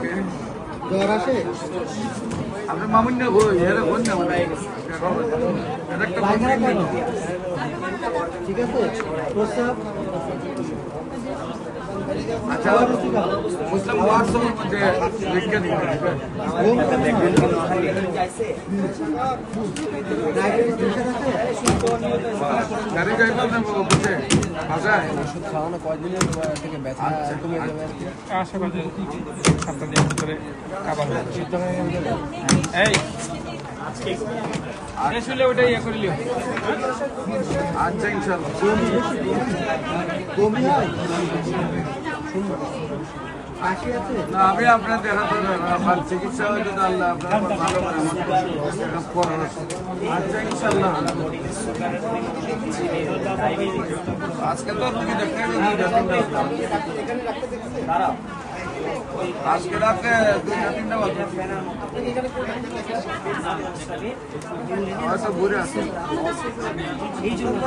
আজকে জ্বর আসে? আপনি মামুন না গো এরা কোন না মানে এটা একটা পায়খানা complaint কেন? দিন। ঠিক আছে? প্রস্রাব আচ্ছা মুসলিম হোয়াটসঅ্যাপের মধ্যে লিখে দিন। ঘুম কেমন? ডায়াবেটিস প্রেশার আছে গাড়ি যাইবেন না বুঝে? বাসায় ওষুধ খাওয়ানো কয়দিনের থেকে ব্যথা কমে যাবে আশা করি দিনের ভিতরে এই আসলে ওটা ইয়ে করিলিও আচ্ছা হয়? না আমি আপনার আমার চিকিৎসা হয়তো আল্লাহ আপনার ভালো করে আমার। আচ্ছা ইনশাল্লাহ। আজকে তো তুমি দেখতে আজকে রাতে দুইটা তিনটা বাজে হয়তো ঘুরে আসি